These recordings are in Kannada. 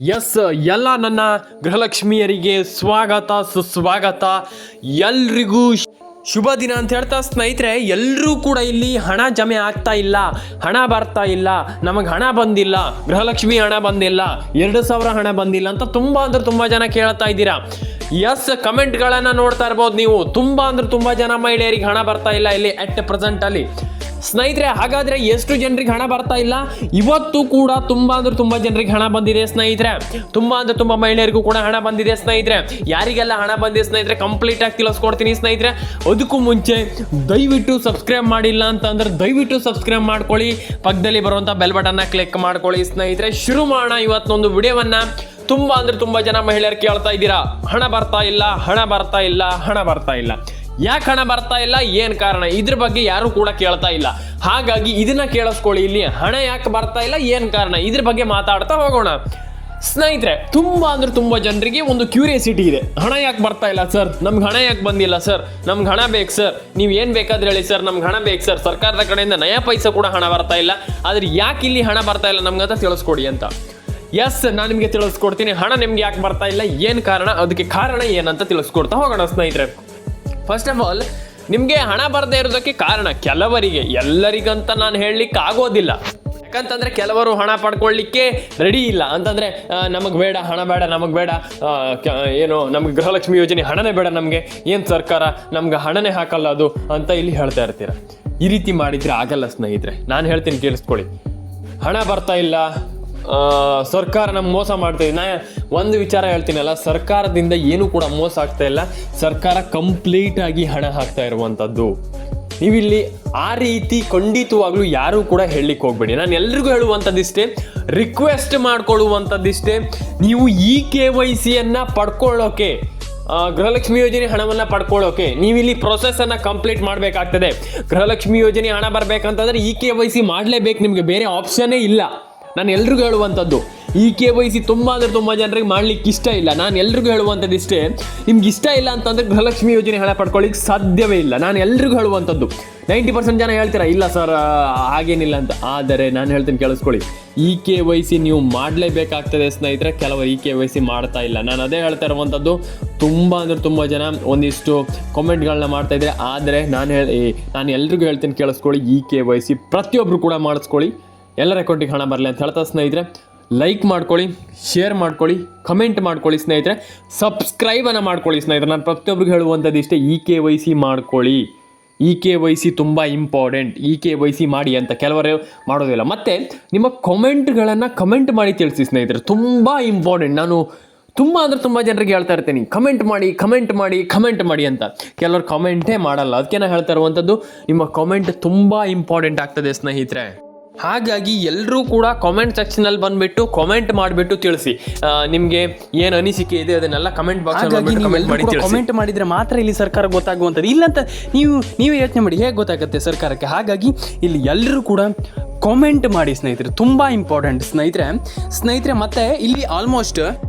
ಎಸ್, ಎಲ್ಲ ನನ್ನ ಗೃಹಲಕ್ಷ್ಮಿಯರಿಗೆ ಸ್ವಾಗತ, ಸುಸ್ವಾಗತ. ಎಲ್ರಿಗೂ ಶುಭ ದಿನ ಅಂತ ಹೇಳ್ತಾ ಸ್ನೇಹಿತರೆ ಎಲ್ಲರೂ ಕೂಡ ಇಲ್ಲಿ ಹಣ ಜಮೆ ಆಗ್ತಾ ಇಲ್ಲ, ಹಣ ಬರ್ತಾ ಇಲ್ಲ, ನಮಗೆ ಹಣ ಬಂದಿಲ್ಲ, ಗೃಹಲಕ್ಷ್ಮಿ ಹಣ ಬಂದಿಲ್ಲ, ಎರಡು ಸಾವಿರ ಹಣ ಬಂದಿಲ್ಲ ಅಂತ ತುಂಬ ಅಂದ್ರೆ ತುಂಬ ಜನ ಕೇಳ್ತಾ ಇದ್ದೀರಾ. ಎಸ್, ಕಮೆಂಟ್ಗಳನ್ನು ನೋಡ್ತಾ ಇರ್ಬೋದು ನೀವು. ತುಂಬ ಅಂದ್ರೆ ತುಂಬ ಜನ ಮಹಿಳೆಯರಿಗೆ ಹಣ ಬರ್ತಾ ಇಲ್ಲ ಇಲ್ಲಿ ಅಟ್ ಪ್ರೆಸೆಂಟಲ್ಲಿ ಸ್ನೇಹಿತರೆ, ಹಾಗಾದ್ರೆ ಎಷ್ಟು ಜನರಿಗೆ ಹಣ ಬರ್ತಾ ಇಲ್ಲ? ಇವತ್ತು ಕೂಡ ತುಂಬಾ ಅಂದ್ರೆ ತುಂಬಾ ಜನರಿಗೆ ಹಣ ಬಂದಿದೆ ಸ್ನೇಹಿತರೆ. ತುಂಬಾ ಅಂದ್ರೆ ತುಂಬಾ ಮಹಿಳೆಯರಿಗೂ ಕೂಡ ಹಣ ಬಂದಿದೆ ಸ್ನೇಹಿತರೆ. ಯಾರಿಗೆಲ್ಲ ಹಣ ಬಂದಿದೆ ಸ್ನೇಹಿತರೆ ಕಂಪ್ಲೀಟ್ ಆಗಿ ತಿಳಿಸ್ಕೊಡ್ತೀನಿ ಸ್ನೇಹಿತರೆ. ಅದಕ್ಕೂ ಮುಂಚೆ ದಯವಿಟ್ಟು ಸಬ್ಸ್ಕ್ರೈಬ್ ಮಾಡಿಲ್ಲ ಅಂತಂದ್ರೆ ದಯವಿಟ್ಟು ಸಬ್ಸ್ಕ್ರೈಬ್ ಮಾಡ್ಕೊಳ್ಳಿ. ಪಕ್ಕದಲ್ಲಿ ಬರುವಂಥ ಬೆಲ್ ಬಟನ್ನ ಕ್ಲಿಕ್ ಮಾಡ್ಕೊಳ್ಳಿ ಸ್ನೇಹಿತರೆ. ಶುರು ಮಾಡೋಣ ಇವತ್ತೊಂದು ವಿಡಿಯೋವನ್ನ. ತುಂಬಾ ಅಂದ್ರೆ ತುಂಬಾ ಜನ ಮಹಿಳೆಯರು ಕೇಳ್ತಾ ಇದ್ದೀರಾ, ಹಣ ಬರ್ತಾ ಇಲ್ಲ, ಹಣ ಬರ್ತಾ ಇಲ್ಲ, ಹಣ ಬರ್ತಾ ಇಲ್ಲ. ಯಾಕೆ ಹಣ ಬರ್ತಾ ಇಲ್ಲ? ಏನು ಕಾರಣ? ಇದ್ರ ಬಗ್ಗೆ ಯಾರು ಕೂಡ ಕೇಳ್ತಾ ಇಲ್ಲ. ಹಾಗಾಗಿ ಇದನ್ನ ಕೇಳಿಸ್ಕೊಳ್ಳಿ ಇಲ್ಲಿ. ಹಣ ಯಾಕೆ ಬರ್ತಾ ಇಲ್ಲ? ಏನು ಕಾರಣ? ಇದ್ರ ಬಗ್ಗೆ ಮಾತಾಡ್ತಾ ಹೋಗೋಣ. ಸ್ನೇಹಿತರೆ, ತುಂಬಾ ಅಂದ್ರೆ ತುಂಬಾ ಜನರಿಗೆ ಒಂದು ಕ್ಯೂರಿಯಾಸಿಟಿ ಇದೆ. ಹಣ ಯಾಕೆ ಬರ್ತಾ ಇಲ್ಲ, ಸರ್? ನಮ್ಗೆ ಹಣ ಯಾಕೆ ಬಂದಿಲ್ಲ, ಸರ್? ನಮ್ಗೆ ಹಣ ಬೇಕು, ಸರ್. ನೀವು ಏನು ಬೇಕಾದ್ರೆ ಹೇಳಿ, ಸರ್. ನಮ್ಗೆ ಹಣ ಬೇಕು, ಸರ್. ಸರ್ಕಾರದ ಕಡೆಯಿಂದ ನಯ ಪೈಸೆ ಕೂಡ ಹಣ ಬರ್ತಾ ಇಲ್ಲ. ಆದ್ರೆ ಯಾಕೆ ಇಲ್ಲಿ ಹಣ ಬರ್ತಾ ಇಲ್ಲ ನಮ್ಗಂತ ತಿಳಿಸ್ಕೊಡಿ ಅಂತ. ಎಸ್ ನಾನು ನಿಮಗೆ ತಿಳಿಸ್ಕೊಡ್ತೀನಿ. ಹಣ ನಿಮ್ಗೆ ಯಾಕೆ ಬರ್ತಾ ಇಲ್ಲ? ಏನು ಕಾರಣ? ಅದಕ್ಕೆ ಕಾರಣ ಏನಂತ ತಿಳಿಸ್ಕೊಡ್ತಾ ಹೋಗೋಣ, ಸ್ನೇಹಿತರೆ. ಫಸ್ಟ್ ಆಫ್ ಆಲ್ ನಿಮಗೆ ಹಣ ಬರದೇ ಇರೋದಕ್ಕೆ ಕಾರಣ ಕೆಲವರಿಗೆ, ಎಲ್ಲರಿಗಂತ ನಾನು ಹೇಳಲಿಕ್ಕೆ ಆಗೋದಿಲ್ಲ. ಯಾಕಂತಂದ್ರೆ ಕೆಲವರು ಹಣ ಪಡ್ಕೊಳ್ಳಿಕ್ಕೆ ರೆಡಿ ಇಲ್ಲ. ಅಂತಂದ್ರೆ ನಮಗೆ ಬೇಡ, ಹಣ ಬೇಡ, ನಮಗೆ ಬೇಡ ಏನು, ನಮ್ಗೆ ಗೃಹಲಕ್ಷ್ಮಿ ಯೋಜನೆ ಹಣನೇ ಬೇಡ ನಮಗೆ. ಏನು ಸರ್ಕಾರ ನಮ್ಗೆ ಹಣನೇ ಹಾಕಲ್ಲ ಅದು ಅಂತ ಇಲ್ಲಿ ಹೇಳ್ತಾ ಇರ್ತೀರ. ಈ ರೀತಿ ಮಾಡಿದ್ರೆ ಆಗಲ್ಲ ಸ್ನೇಹಿತರೆ. ನಾನು ಹೇಳ್ತೀನಿ ಕೇಳಿಸ್ಕೊಳ್ಳಿ. ಹಣ ಬರ್ತಾ ಇಲ್ಲ ಸರ್ಕಾರ ನಮ್ಮ ಮೋಸ ಮಾಡ್ತಿದೆ ನಾ ಒಂದು ವಿಚಾರ ಹೇಳ್ತೀನಲ್ಲ ಸರ್ಕಾರದಿಂದ ಏನು ಕೂಡ ಮೋಸ ಆಗ್ತಾ ಇಲ್ಲ. ಸರ್ಕಾರ ಕಂಪ್ಲೀಟ್ ಆಗಿ ಹಣ ಹಾಕ್ತಾ ಇರುವಂಥದ್ದು ನೀವಿಲ್ಲಿ ಆ ರೀತಿ ಖಂಡಿತವಾಗ್ಲೂ ಯಾರೂ ಕೂಡ ಹೇಳಲಿಕ್ಕೆ ಹೋಗ್ಬೇಡಿ. ನಾನು ಎಲ್ರಿಗೂ ಹೇಳುವಂಥದ್ದಿಷ್ಟೇ ರಿಕ್ವೆಸ್ಟ್ ಮಾಡ್ಕೊಳ್ಳುವಂಥದ್ದಿಷ್ಟೇ ನೀವು ಈ ಕೆ ವೈ ಸಿಯನ್ನು ಪಡ್ಕೊಳ್ಳೋಕೆ ಗೃಹಲಕ್ಷ್ಮಿ ಯೋಜನೆ ಹಣವನ್ನ ಪಡ್ಕೊಳ್ಳೋಕೆ, ನೀವಿಲ್ಲಿ ಪ್ರೊಸೆಸ್ ಅನ್ನ ಕಂಪ್ಲೀಟ್ ಮಾಡಬೇಕಾಗ್ತದೆ. ಗೃಹಲಕ್ಷ್ಮಿ ಯೋಜನೆ ಹಣ ಬರಬೇಕಂತಂದ್ರೆ ಇ ಕೆ ವೈ ಸಿ ಮಾಡಲೇಬೇಕು, ನಿಮಗೆ ಬೇರೆ ಆಪ್ಷನ್ನೇ ಇಲ್ಲ. ನಾನು ಎಲ್ರಿಗೂ ಹೇಳುವಂಥದ್ದು, ಈ ಕೆ ವೈ ಸಿ ತುಂಬ ಅಂದರೆ ತುಂಬ ಜನರಿಗೆ ಮಾಡ್ಲಿಕ್ಕೆ ಇಷ್ಟ ಇಲ್ಲ. ನಾನು ಎಲ್ರಿಗೂ ಹೇಳುವಂಥದ್ದು ಇಷ್ಟೇ, ನಿಮ್ಗೆ ಇಷ್ಟ ಇಲ್ಲ ಅಂತಂದರೆ ಗೃಹಲಕ್ಷ್ಮಿ ಯೋಜನೆ ಹಣ ಪಡ್ಕೊಳ್ಳಿಕ್ಕೆ ಸಾಧ್ಯವೇ ಇಲ್ಲ. ನಾನು ಎಲ್ರಿಗೂ ಹೇಳುವಂಥದ್ದು. ನೈಂಟಿ ಪರ್ಸೆಂಟ್ ಜನ ಹೇಳ್ತೀರಾ, ಇಲ್ಲ ಸರ್ ಹಾಗೇನಿಲ್ಲ ಅಂತ. ಆದರೆ ನಾನು ಹೇಳ್ತೀನಿ ಕೇಳಿಸ್ಕೊಳ್ಳಿ. ಈ ಕೆ ವೈ ಸಿ ನೀವು ಮಾಡಲೇಬೇಕಾಗ್ತದೆ ಸ್ನೇಹಿತರೆ, ಕೆಲವರು ಈ ಕೆ ವೈ ಸಿ ಮಾಡ್ತಾ ಇಲ್ಲ. ನಾನು ಅದೇ ಹೇಳ್ತಾ ಇರುವಂಥದ್ದು, ತುಂಬ ಅಂದರೆ ತುಂಬ ಜನ ಒಂದಿಷ್ಟು ಕಾಮೆಂಟ್ಗಳನ್ನ ಮಾಡ್ತಾ ಇದ್ದಾರೆ. ಆದರೆ ನಾನು ಹೇಳಿ, ನಾನು ಎಲ್ರಿಗೂ ಹೇಳ್ತೀನಿ ಕೇಳಿಸ್ಕೊಳ್ಳಿ, ಈ ಕೆ ವೈ ಸಿ ಪ್ರತಿಯೊಬ್ಬರು ಕೂಡ ಮಾಡಿಸ್ಕೊಳ್ಳಿ. ಎಲ್ಲರ ಅಕೌಂಟಿಗೆ ಹಣ ಬರಲಿ ಅಂತ ಹೇಳ್ತಾ ಸ್ನೇಹಿತರೆ ಲೈಕ್ ಮಾಡ್ಕೊಳ್ಳಿ ಶೇರ್ ಮಾಡ್ಕೊಳ್ಳಿ ಕಮೆಂಟ್ ಮಾಡ್ಕೊಳ್ಳಿ ಸ್ನೇಹಿತರೆ ಸಬ್ಸ್ಕ್ರೈಬನ್ನು ಮಾಡ್ಕೊಳ್ಳಿ ಸ್ನೇಹಿತರೆ. ನಾನು ಪ್ರತಿಯೊಬ್ಬರಿಗೆ ಹೇಳುವಂಥದ್ದು ಇಷ್ಟೇ ಇ ಕೆ ವೈ ಸಿ ಮಾಡ್ಕೊಳ್ಳಿ. ಇ ಕೆ ವೈ ಸಿ ತುಂಬ important E K Y C ಮಾಡಿ ಅಂತ ಕೆಲವರು ಮಾಡೋದಿಲ್ಲ ಮತ್ತು ನಿಮ್ಮ ಕಮೆಂಟ್ಗಳನ್ನು ಕಮೆಂಟ್ ಮಾಡಿ ತಿಳಿಸಿ ಸ್ನೇಹಿತರೆ. ತುಂಬ ಇಂಪಾರ್ಟೆಂಟ್ ನಾನು ತುಂಬ ಅಂದರೆ ತುಂಬ ಜನರಿಗೆ ಹೇಳ್ತಾ ಇರ್ತೀನಿ. ಕಮೆಂಟ್ ಮಾಡಿ ಕಮೆಂಟ್ ಮಾಡಿ ಕಮೆಂಟ್ ಮಾಡಿ ಅಂತ. ಕೆಲವರು ಕಮೆಂಟೇ ಮಾಡಲ್ಲ. ಅದಕ್ಕೆ ನಾನು ಹೇಳ್ತಾ ಇರುವಂಥದ್ದು, ನಿಮ್ಮ ಕಮೆಂಟ್ ತುಂಬ ಇಂಪಾರ್ಟೆಂಟ್ ಆಗ್ತದೆ ಸ್ನೇಹಿತರೆ. ಹಾಗಾಗಿ ಎಲ್ಲರೂ ಕೂಡ ಕಾಮೆಂಟ್ ಸೆಕ್ಷನಲ್ಲಿ ಬಂದುಬಿಟ್ಟು ಕಾಮೆಂಟ್ ಮಾಡಿಬಿಟ್ಟು ತಿಳಿಸಿ. ನಿಮಗೆ ಏನು ಅನಿಸಿಕೆ ಇದೆ ಅದನ್ನೆಲ್ಲ ಕಮೆಂಟ್ ಬಾಕ್ಸ್ ಕಮೆಂಟ್ ಮಾಡಿದ್ರೆ ಮಾತ್ರ ಇಲ್ಲಿ ಸರ್ಕಾರ ಗೊತ್ತಾಗುವಂಥದ್ದು. ಇಲ್ಲಂತ ನೀವು ನೀವೇ ಯೋಚನೆ ಮಾಡಿ ಹೇಗೆ ಗೊತ್ತಾಗುತ್ತೆ ಸರ್ಕಾರಕ್ಕೆ? ಹಾಗಾಗಿ ಇಲ್ಲಿ ಎಲ್ಲರೂ ಕೂಡ ಕಾಮೆಂಟ್ ಮಾಡಿ ಸ್ನೇಹಿತರೆ. ತುಂಬ ಇಂಪಾರ್ಟೆಂಟ್ ಸ್ನೇಹಿತರೆ. ಸ್ನೇಹಿತರೆ ಮತ್ತೆ ಇಲ್ಲಿ ಆಲ್ಮೋಸ್ಟ್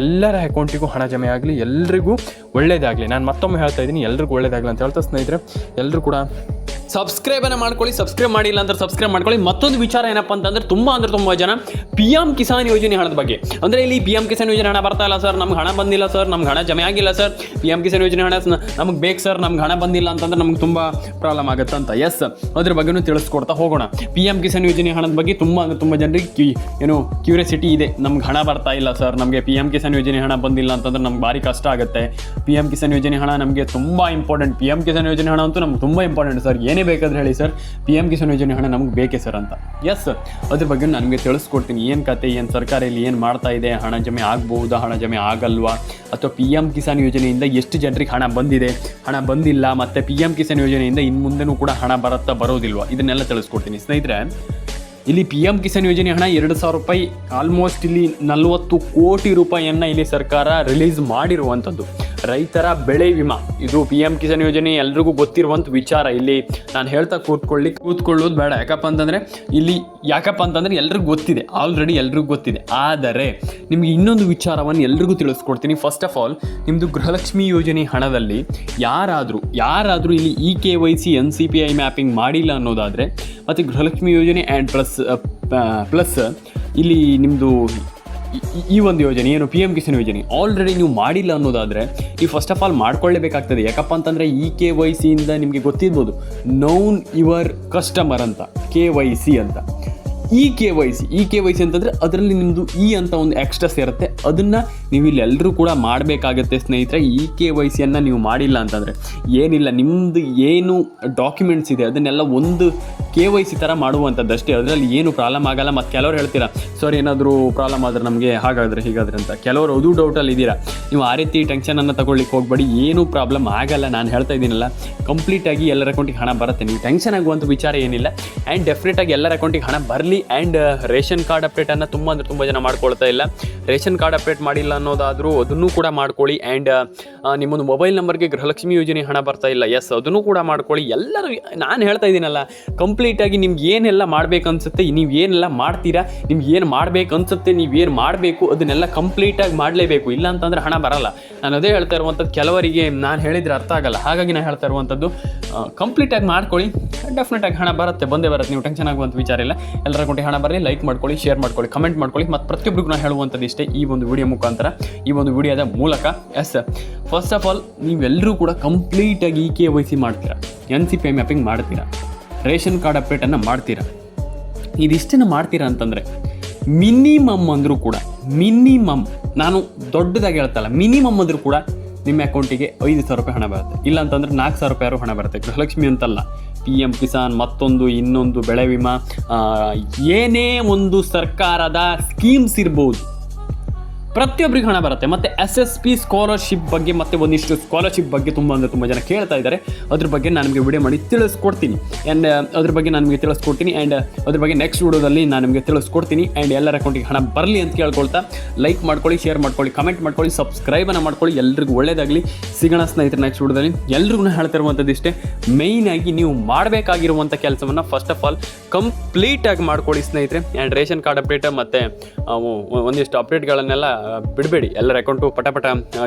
ಎಲ್ಲರ ಅಕೌಂಟಿಗೂ ಹಣ ಜಮೆ ಆಗಲಿ, ಎಲ್ರಿಗೂ ಒಳ್ಳೇದಾಗಲಿ. ನಾನು ಮತ್ತೊಮ್ಮೆ ಹೇಳ್ತಾ ಇದ್ದೀನಿ, ಎಲ್ರಿಗೂ ಒಳ್ಳೇದಾಗಲಿ ಅಂತ ಹೇಳ್ತಾ ಸ್ನೇಹಿತರೆ ಎಲ್ಲರೂ ಕೂಡ ಸಬ್ಸ್ಕ್ರೈಬನ್ನು ಮಾಡ್ಕೊಳ್ಳಿ ಸಬ್ಸ್ಕ್ರೈಬ್ ಮಾಡಿಲ್ಲ ಅಂದ್ರೆ ಸಬ್ಸ್ಕ್ರೈಬ್ ಮಾಡ್ಕೊಳ್ಳಿ. ಮತ್ತೊಂದು ವಿಚಾರ ಏನಪ್ಪ ಅಂತಂದ್ರೆ ತುಂಬ ಅಂದ್ರೆ ತುಂಬ ಜನ ಪಿ ಎಂ ಕಿಸಾನ್ ಯೋಜನೆ ಹಣದ ಬಗ್ಗೆ. ಅಂದರೆ ಇಲ್ಲಿ ಪಿ ಎಂ ಕಿಸಾನ್ ಯೋಜನೆ ಹಣ ಬರ್ತಾ ಇಲ್ಲ ಸರ್ ನಮ್ಗೆ ಹಣ ಬಂದಿಲ್ಲ ಸರ್ ನಮ್ಗೆ ಹಣ ಜಮೆ ಆಗಿಲ್ಲ ಸರ್ ಪಿ ಎಂ ಕಿಸಾನ್ ಯೋಜನೆ ಹಣ ನಮಗೆ ಬೇಕು ಸರ್ ನಮ್ಗೆ ಹಣ ಬಂದಿಲ್ಲ ಅಂತಂದ್ರೆ ನಮ್ಗೆ ತುಂಬ ಪ್ರಾಬ್ಲಮ್ ಆಗುತ್ತೆ ಅಂತ ಎಸ್ ಅದ್ರ ಬಗ್ಗೆನೂ ತಿಳಿಸ್ಕೊಡ್ತಾ ಹೋಗೋಣ. ಪಿ ಎಂ ಕಿಸಾನ್ ಯೋಜನೆ ಹಣದ ಬಗ್ಗೆ ತುಂಬ ಅಂದ್ರೆ ತುಂಬ ಜನರಿಗೆ ಏನು ಕ್ಯೂರಿಯಾಸಿಟಿ ಇದೆ. ನಮ್ಗೆ ಹಣ ಬರ್ತಾ ಇಲ್ಲ ಸರ್ ನಮಗೆ ಪಿ ಎಂ ಕಿಸಾನ್ ಯೋಜನೆ ಹಣ ಬಂದಿಲ್ಲ ಅಂತಂದ್ರೆ ನಮ್ಗೆ ಭಾರಿ ಕಷ್ಟ ಆಗುತ್ತೆ. ಪಿ ಎಂ ಕಿಸಾನ್ ಯೋಜನೆ ಹಣ ನಮಗೆ ತುಂಬ ಇಂಪಾರ್ಟೆಂಟ್ ಪಿ ಎಂ ಕಿಸಾನ್ ಯೋಜನೆ ಹಣ ಅಂತೂ ನಮ್ಗೆ ತುಂಬ ಇಂಪಾರ್ಟೆಂಟ್ ಸರ್ ಏನೇ ಬೇಕಾದ್ರೆ ಹೇಳಿ ಸರ್. ಪಿ ಎಂ ಕಿಸಾನ್ ಯೋಜನೆ ಹಣ ನಮ್ಗೆ ಬೇಕೇ ಸರ್ ಅಂತ. ಎಸ್ ಅದ್ರ ಬಗ್ಗೆ ನನಗೆ ತಿಳಿಸ್ಕೊಡ್ತೀನಿ. ಏನು ಕತೆ, ಏನು ಸರ್ಕಾರ ಇಲ್ಲಿ ಏನು ಮಾಡ್ತಾ ಇದೆ, ಹಣ ಜಮೆ ಆಗ್ಬಹುದಾ, ಹಣ ಜಮೆ ಆಗಲ್ವಾ? ಅಥವಾ ಪಿ ಎಂ ಕಿಸಾನ್ ಯೋಜನೆಯಿಂದ ಎಷ್ಟು ಜನರಿಗೆ ಹಣ ಬಂದಿದೆ? ಹಣ ಬಂದಿಲ್ಲ ಮತ್ತು ಪಿ ಎಂ ಕಿಸಾನ್ ಯೋಜನೆಯಿಂದ ಇನ್ನು ಮುಂದೆನೂ ಕೂಡ ಹಣ ಬರುತ್ತಾ, ಬರೋದಿಲ್ವಾ? ಇದನ್ನೆಲ್ಲ ತಿಳಿಸ್ಕೊಡ್ತೀನಿ. ಸ್ನೇಹಿತರೆ, ಇಲ್ಲಿ ಪಿ ಎಂ ಕಿಸಾನ್ ಯೋಜನೆ ಹಣ ಎರಡು ಸಾವಿರ ರೂಪಾಯಿ ಆಲ್ಮೋಸ್ಟ್ ಇಲ್ಲಿ ನಲವತ್ತು ಕೋಟಿ ರೂಪಾಯಿಯನ್ನು ಇಲ್ಲಿ ಸರ್ಕಾರ ರಿಲೀಸ್ ಮಾಡಿರುವಂಥದ್ದು. ರೈತರ ಬೆಳೆ ವಿಮಾ. ಇದು ಪಿ ಎಂ ಕಿಸಾನ್ ಯೋಜನೆ ಎಲ್ರಿಗೂ ಗೊತ್ತಿರುವಂಥ ವಿಚಾರ. ಇಲ್ಲಿ ನಾನು ಹೇಳ್ತಾ ಕೂತ್ಕೊಳ್ಳಿ ಕೂತ್ಕೊಳ್ಳೋದು ಬೇಡ. ಯಾಕಪ್ಪ ಅಂತಂದರೆ ಇಲ್ಲಿ ಯಾಕಪ್ಪ ಅಂತಂದರೆ ಎಲ್ರಿಗೂ ಗೊತ್ತಿದೆ. ಆಲ್ರೆಡಿ ಎಲ್ರಿಗೂ ಗೊತ್ತಿದೆ. ಆದರೆ ನಿಮಗೆ ಇನ್ನೊಂದು ವಿಚಾರವನ್ನು ಎಲ್ರಿಗೂ ತಿಳಿಸ್ಕೊಡ್ತೀನಿ. ಫಸ್ಟ್ ಆಫ್ ಆಲ್ ನಿಮ್ಮದು ಗೃಹಲಕ್ಷ್ಮಿ ಯೋಜನೆ ಹಣದಲ್ಲಿ ಯಾರಾದರೂ ಯಾರಾದರೂ ಇಲ್ಲಿ E K Y C N C P I mapping ಮಾಡಿಲ್ಲ ಅನ್ನೋದಾದರೆ, ಮತ್ತು ಗೃಹಲಕ್ಷ್ಮಿ ಯೋಜನೆ ಆ್ಯಂಡ್ ಪ್ಲಸ್ ಪ್ಲಸ್ ಇಲ್ಲಿ ನಿಮ್ಮದು ಈ- ಒಂದು ಯೋಜನೆ, ಏನು ಪಿ ಎಂ ಕಿಸಾನ್ ಯೋಜನೆ ಆಲ್ರೆಡಿ ನೀವು ಮಾಡಿಲ್ಲ ಅನ್ನೋದಾದರೆ, ನೀವು ಫಸ್ಟ್ ಆಫ್ ಆಲ್ ಮಾಡ್ಕೊಳ್ಳೇಬೇಕಾಗ್ತದೆ. ಯಾಕಪ್ಪ ಅಂತಂದರೆ ಈ ಕೆ ವೈ ಸಿಯಿಂದ ನಿಮಗೆ ಗೊತ್ತಿರ್ಬೋದು ನೌನ್ ಯುವರ್ ಕಸ್ಟಮರ್ ಅಂತ ಕೆ ವೈ ಸಿ ಅಂತ. E K Y C E K Y C ಅಂತಂದರೆ ಅದರಲ್ಲಿ ನಿಮ್ಮದು ಇ ಅಂತ ಒಂದು ಎಕ್ಸ್ಟ್ರಾ ಸೇರುತ್ತೆ ಅದನ್ನು ನೀವು ಇಲ್ಲಿ ಎಲ್ಲರೂ ಕೂಡ ಮಾಡಬೇಕಾಗತ್ತೆ ಸ್ನೇಹಿತರೆ. ಇ ಕೆ ವೈ ಸಿಯನ್ನು ನೀವು ಮಾಡಿಲ್ಲ ಅಂತಂದರೆ ಏನಿಲ್ಲ. ನಿಮ್ಮದು ಏನು ಡಾಕ್ಯುಮೆಂಟ್ಸ್ ಇದೆ, ಅದನ್ನೆಲ್ಲ ಒಂದು ಕೆ ವೈ ಸಿ ಥರ ಮಾಡುವಂಥದ್ದು ಅಷ್ಟೇ ಅದರಲ್ಲಿ ಏನು ಪ್ರಾಬ್ಲಮ್ ಆಗಲ್ಲ. ಮತ್ತು ಕೆಲವರು ಹೇಳ್ತೀರಾ, ಸರ್, ಏನಾದರೂ ಪ್ರಾಬ್ಲಮ್ ಆದರೆ ನಮಗೆ ಹಾಗಾದರೆ ಹೀಗಾದರೆ ಅಂತ. ಕೆಲವರು ಅದು ಡೌಟಲ್ಲಿ ಇದ್ದೀರಾ. ನೀವು ಆ ರೀತಿ ಟೆನ್ಷನನ್ನು ತಗೊಳ್ಳಿಕ್ಕೆ ಹೋಗಬೇಡಿ. ಏನೂ ಪ್ರಾಬ್ಲಮ್ ಆಗಲ್ಲ. ನಾನು ಹೇಳ್ತಾ ಇದ್ದೀನಲ್ಲ ಕಂಪ್ಲೀಟಾಗಿ ಎಲ್ಲರ ಅಕೌಂಟಿಗೆ ಹಣ ಬರುತ್ತೆ. ನೀವು ಟೆನ್ಷನ್ ಆಗುವಂಥ ವಿಚಾರ ಏನಿಲ್ಲ. ಆ್ಯಂಡ್ ಡೆಫಿನೆಟಾಗಿ ಎಲ್ಲರ ಅಕೌಂಟಿಗೆ ಹಣ ಬರಲಿ ಆ್ಯಂಡ್ ರೇಷನ್ ಕಾರ್ಡ್ ಅಪ್ಡೇಟನ್ನು ತುಂಬ ಅಂದರೆ ತುಂಬ ಜನ ಮಾಡ್ಕೊಳ್ತಾ ಇಲ್ಲ. ರೇಷನ್ ಕಾರ್ಡ್ ಅಪ್ಡೇಟ್ ಮಾಡಿಲ್ಲ ಅನ್ನೋದಾದರೂ ಅದನ್ನು ಕೂಡ ಮಾಡ್ಕೊಳ್ಳಿ ಆ್ಯಂಡ್ ನಿಮ್ಮೊಂದು ಮೊಬೈಲ್ ನಂಬರ್ಗೆ ಗೃಹಲಕ್ಷ್ಮಿ ಯೋಜನೆ ಹಣ ಬರ್ತಾ ಇಲ್ಲ. ಎಸ್ ಅದನ್ನು ಕೂಡ ಮಾಡ್ಕೊಳ್ಳಿ. ಎಲ್ಲರೂ, ನಾನು ಹೇಳ್ತಾ ಇದ್ದೀನಲ್ಲ ಕಂಪ್ಲೀಟಾಗಿ ನಿಮ್ಗೆ ಏನೆಲ್ಲ ಮಾಡಬೇಕನ್ಸುತ್ತೆ ನೀವು ಏನೆಲ್ಲ ಮಾಡ್ತೀರಾ, ನಿಮ್ಗೆ ಏನು ಮಾಡ್ಬೇಕು ಅನ್ಸುತ್ತೆ, ನೀವು ಏನು ಮಾಡಬೇಕು, ಅದನ್ನೆಲ್ಲ ಕಂಪ್ಲೀಟಾಗಿ ಮಾಡಲೇಬೇಕು. ಇಲ್ಲ ಅಂತಂದರೆ ಹಣ ಬರಲ್ಲ. ನಾನು ಅದೇ ಹೇಳ್ತಾ ಇರುವಂಥದ್ದು, ಕೆಲವರಿಗೆ ನಾನು ಹೇಳಿದರೆ ಅರ್ಥ ಆಗಲ್ಲ. ಹಾಗಾಗಿ ನಾನು ಹೇಳ್ತಾ ಇರುವಂಥದ್ದು ಕಂಪ್ಲೀಟಾಗಿ ಮಾಡ್ಕೊಳ್ಳಿ. ಡೆಫಿನೆಟಾಗಿ ಹಣ ಬರುತ್ತೆ, ಬಂದೇ ಬರುತ್ತೆ. ನೀವು ಟೆನ್ಷನ್ ಆಗುವಂಥ ವಿಚಾರ ಇಲ್ಲ. ಎಲ್ಲರ ಅಕೌಂಟಿಗೆ ಹಣ ಬರಲಿ ಲೈಕ್ ಮಾಡ್ಕೊಳ್ಳಿ ಶೇರ್ ಮಾಡ್ಕೊಳ್ಳಿ ಕಮೆಂಟ್ ಮಾಡ್ಕೊಳ್ಳಿ. ಮತ್ತು ಪ್ರತಿಯೊಬ್ಬರಿಗೂ ನಾನು ಹೇಳುವಂಥದ್ದು ಇಷ್ಟೇ ಈ ಒಂದು ವಿಡಿಯೋ ಮುಖಾಂತರ. ಈ ಒಂದು ವಿಡಿಯೋದ ಮೂಲಕ ಎಸ್ ಫಸ್ಟ್ ಆಫ್ ಆಲ್ ನೀವೆಲ್ಲರೂ ಕೂಡ ಕಂಪ್ಲೀಟಾಗಿ ಇ ಕೆ ವೈ ಸಿ ಮಾಡ್ತೀರಾ? ಎನ್ ಸಿ ಪಿ ಮ್ಯಾಪಿಂಗ್ ಮಾಡ್ತೀರಾ? ರೇಷನ್ ಕಾರ್ಡ್ ಅಪ್ಡೇಟನ್ನು ಮಾಡ್ತೀರಾ? ಇದಿಷ್ಟನ್ನು ಮಾಡ್ತೀರಾ ಅಂತಂದರೆ ಮಿನಿಮಮ್ ಅಂದರೂ ಕೂಡ ಮಿನಿಮಮ್ ನಾನು ದೊಡ್ಡದಾಗಿ ಹೇಳ್ತಲ್ಲ ಮಿನಿಮಮ್ ಅಂದರೂ ಕೂಡ ನಿಮ್ಮ ಅಕೌಂಟಿಗೆ ಐದು ಸಾವಿರ ರೂಪಾಯಿ ಹಣ ಬರುತ್ತೆ. ಇಲ್ಲ ಅಂತಂದ್ರೆ ನಾಲ್ಕು ಸಾವಿರ ರೂಪಾಯಿ ಹಣ ಬರುತ್ತೆ. ಗೃಹಲಕ್ಷ್ಮಿ ಅಂತಲ್ಲ ಪಿ ಎಂ ಕಿಸಾನ್ ಮತ್ತೊಂದು, ಇನ್ನೊಂದು ಬೆಳೆ ವಿಮಾ ಏನೇ ಒಂದು ಸರ್ಕಾರದ ಸ್ಕೀಮ್ಸ್ ಇರ್ಬೋದು. ಪ್ರತಿಯೊಬ್ಬರಿಗೆ ಹಣ ಬರುತ್ತೆ. ಮತ್ತು ಎಸ್ ಎಸ್ ಪಿ ಸ್ಕಾಲರ್ಶಿಪ್ ಬಗ್ಗೆ ಮತ್ತೆ ಒಂದಿಷ್ಟು ಸ್ಕಾಲರ್ಶಿಪ್ ಬಗ್ಗೆ ತುಂಬ ಅಂದರೆ ತುಂಬ ಜನ ಕೇಳ್ತಾ ಇದ್ದಾರೆ. ಅದ್ರ ಬಗ್ಗೆ ನಾನು ನಿಮಗೆ ವಿಡಿಯೋ ಮಾಡಿ ತಿಳಿಸ್ಕೊಡ್ತೀನಿ. ಆ್ಯಂಡ್ ಅದ್ರ ಬಗ್ಗೆ ನಾನು ನಿಮಗೆ ತಿಳಿಸ್ಕೊಡ್ತೀನಿ. ಆ್ಯಂಡ್ ಅದ್ರ ಬಗ್ಗೆ ನೆಕ್ಸ್ಟ್ ವಿಡಿಯೋದಲ್ಲಿ ನಾನು ನಿಮಗೆ ತಿಳಿಸ್ಕೊಡ್ತೀನಿ. ಆ್ಯಂಡ್ ಎಲ್ಲರ ಅಕೌಂಟಿಗೆ ಹಣ ಬರಲಿ ಅಂತ ಕೇಳ್ಕೊಳ್ತಾ ಲೈಕ್ ಮಾಡ್ಕೊಳ್ಳಿ ಶೇರ್ ಮಾಡ್ಕೊಳ್ಳಿ ಕಮೆಂಟ್ ಮಾಡ್ಕೊಳ್ಳಿ ಸಬ್ಸ್ಕ್ರೈಬನ್ನು ಮಾಡ್ಕೊಳ್ಳಿ. ಎಲ್ರಿಗೂ ಒಳ್ಳೇದಾಗಲಿ. ಸಿಗೋಣ ಸ್ನೇಹಿತರೆ ನೆಕ್ಸ್ಟ್ ವಿಡಿಯೋದಲ್ಲಿ ಎಲ್ರಿಗೂ ಹೇಳ್ತಿರುವಂಥದ್ದು ಇಷ್ಟೇ. ಮೇಯ್ನಾಗಿ ನೀವು ಮಾಡಬೇಕಾಗಿರುವಂಥ ಕೆಲಸವನ್ನು ಫಸ್ಟ್ ಆಫ್ ಆಲ್ ಕಂಪ್ಲೀಟಾಗಿ ಮಾಡ್ಕೊಳ್ಳಿ ಸ್ನೇಹಿತರೆ. ಆ್ಯಂಡ್ ರೇಷನ್ ಕಾರ್ಡ್ ಅಪ್ಡೇಟ್ ಮತ್ತು ಒಂದಿಷ್ಟು ಅಪ್ಡೇಟ್ಗಳನ್ನೆಲ್ಲ ಬಿಡಬೇಡಿ, ಎಲ್ಲರ ಅಕೌಂಟು ಪಟ ಪಟ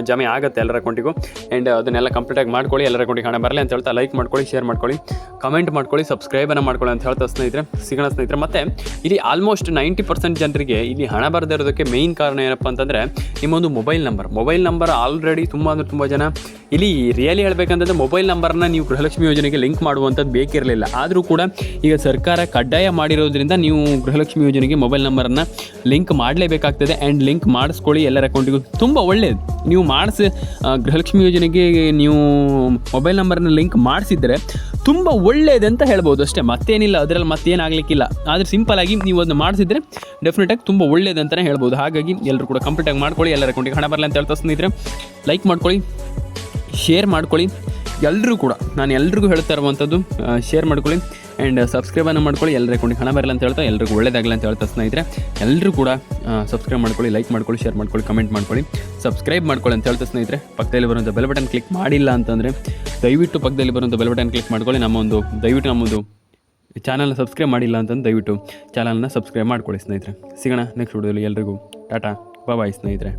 ಜಮೆ ಆಗುತ್ತೆ ಎಲ್ಲರ ಅಕೌಂಟಿಗೂ ಆ್ಯಂಡ್ ಅದನ್ನೆಲ್ಲ ಕಂಪ್ಲೀಟಾಗಿ ಮಾಡ್ಕೊಳ್ಳಿ, ಎಲ್ಲರ ಅಕೌಂಟಿಗೆ ಹಣ ಬರಲಿ ಅಂತ ಹೇಳ್ತಾ ಲೈಕ್ ಮಾಡ್ಕೊಳ್ಳಿ ಶೇರ್ ಮಾಡ್ಕೊಳ್ಳಿ ಕಮೆಂಟ್ ಮಾಡ್ಕೊಳ್ಳಿ ಸಬ್ಸ್ಕ್ರೈಬನ್ನು ಮಾಡ್ಕೊಳ್ಳಿ ಅಂತ ಹೇಳ್ತಾ ಸ್ನೇಹಿತರೆ, ಸಿಗೋಣ ಸ್ನೇಹಿತರೆ. ಮತ್ತು, ಇಲ್ಲಿ ಆಲ್ಮೋಸ್ಟ್ ನೈಂಟಿ ಪರ್ಸೆಂಟ್ ಜನರಿಗೆ ಇಲ್ಲಿ ಹಣ ಬರದೇ ಇರೋದಕ್ಕೆ ಮೇಯ್ನ್ ಕಾರಣ ಏನಪ್ಪ ಅಂತಂದರೆ, ನಿಮ್ಮೊಂದು mobile number mobile number already ತುಂಬ ಅಂದರೆ ತುಂಬ ಜನ, ಇಲ್ಲಿ ರಿಯಲಿ ಹೇಳಬೇಕಂತಂದರೆ ಮೊಬೈಲ್ ನಂಬರ್ನ ನೀವು ಗೃಹಲಕ್ಷ್ಮಿ ಯೋಜನೆಗೆ ಲಿಂಕ್ ಮಾಡುವಂಥದ್ದು ಬೇಕಿರಲಿಲ್ಲ. ಆದರೂ ಕೂಡ ಈಗ ಸರ್ಕಾರ ಕಡ್ಡಾಯ ಮಾಡಿರೋದ್ರಿಂದ ನೀವು ಗೃಹಲಕ್ಷ್ಮಿ ಯೋಜನೆಗೆ ಮೊಬೈಲ್ ನಂಬರನ್ನು ಲಿಂಕ್ ಮಾಡಲೇಬೇಕಾಗ್ತದೆ. ಆ್ಯಂಡ್ ಲಿಂಕ್ ಮಾಡಿಸ್ಕೊಳ್ಳಿ ಎಲ್ಲರ ಅಕೌಂಟಿಗೂ. ತುಂಬ ಒಳ್ಳೆಯದು ನೀವು ಮಾಡಿಸಿ ಗೃಹಲಕ್ಷ್ಮಿ ಯೋಜನೆಗೆ ನೀವು ಮೊಬೈಲ್ ನಂಬರ್ನ ಲಿಂಕ್ ಮಾಡಿಸಿದರೆ ತುಂಬ ಒಳ್ಳೆಯದಂತ ಹೇಳ್ಬೋದು ಅಷ್ಟೇ. ಮತ್ತೇನಿಲ್ಲ, ಅದರಲ್ಲಿ ಮತ್ತೇನಾಗಲಿಕ್ಕಿಲ್ಲ ಆದರೆ ಸಿಂಪಲಾಗಿ ನೀವು ಅದನ್ನು ಮಾಡಿಸಿದ್ರೆ ಡೆಫಿನೆಟಾಗಿ ತುಂಬ ಒಳ್ಳೆಯದಂತಲೇ ಹೇಳ್ಬೋದು. ಹಾಗಾಗಿ ಎಲ್ಲರೂ ಕೂಡ ಕಂಪ್ಲೀಟಾಗಿ ಮಾಡ್ಕೊಳ್ಳಿ, ಎಲ್ಲರ ಅಕೌಂಟಿಗೆ ಹಣ ಬರಲಿ ಅಂತ ಹೇಳ್ತಾ ಸ್ನೇಹಿತರೆ. ಲೈಕ್ ಮಾಡ್ಕೊಳ್ಳಿ ಶೇರ್ ಮಾಡ್ಕೊಳ್ಳಿ. ಎಲ್ಲರೂ ಕೂಡ, ನಾನು ಎಲ್ರಿಗೂ ಹೇಳ್ತಾ ಇರುವಂಥದ್ದು ಶೇರ್ ಮಾಡ್ಕೊಳ್ಳಿ. ಆ್ಯಂಡ್ ಸಬ್ಸ್ಕ್ರೈಬನ್ನು ಮಾಡ್ಕೊಳ್ಳಿ. ಎಲ್ಲರ ಕೊಂಡು ಹಣ ಬರಲ್ಲ ಅಂತ ಹೇಳ್ತಾ ಎಲ್ಲರಿಗೂ ಒಳ್ಳೇದಾಗಲಿ ಅಂತ ಹೇಳ್ತಾ ಸ್ನೇಹಿತರೆ. ಎಲ್ಲರೂ ಕೂಡ ಸಬ್ಸ್ಕ್ರೈಬ್ ಮಾಡ್ಕೊಳ್ಳಿ ಲೈಕ್ ಮಾಡ್ಕೊಳ್ಳಿ ಶೇರ್ ಮಾಡ್ಕೊಳ್ಳಿ ಕಮೆಂಟ್ ಮಾಡ್ಕೊಳ್ಳಿ. ಸಬ್ಸ್ಕ್ರೈಬ್ ಮಾಡ್ಕೊಳ್ಳಿ ಅಂತ ಹೇಳ್ತಾ ಸ್ನೇಹಿತರೆ. ಪಕ್ಕದಲ್ಲಿ ಬರುವಂಥ ಬೆಲ್ ಬಟನ್ ಕ್ಲಿಕ್ ಮಾಡಿಲ್ಲ ಅಂತಂದರೆ, ದಯವಿಟ್ಟು ಪಕ್ಕದಲ್ಲಿ ಬರುವಂಥ ಬೆಲ್ ಬಟನ್ ಕ್ಲಿಕ್ ಮಾಡ್ಕೊಳ್ಳಿ. ನಮ್ಮ ಒಂದು, ದಯವಿಟ್ಟು ನಮ್ಮದು ಚಾನಲ್ನ ಸಬ್ಸ್ಕ್ರೈಬ್ ಮಾಡಿಲ್ಲ ಅಂತಂದು ದಯವಿಟ್ಟು ಚಾನಲ್ನ ಸಬ್ಸ್ಕ್ರೈಬ್ ಮಾಡ್ಕೊಳ್ಳಿ ಸ್ನೇಹಿತರೆ. ಸಿಗೋಣ ನೆಕ್ಸ್ಟ್ ವಿಡಿಯೋದಲ್ಲಿ ಎಲ್ರಿಗೂ. ಟಾಟಾ ಬಾಯ್ ಸ್ನೇಹಿತರೆ.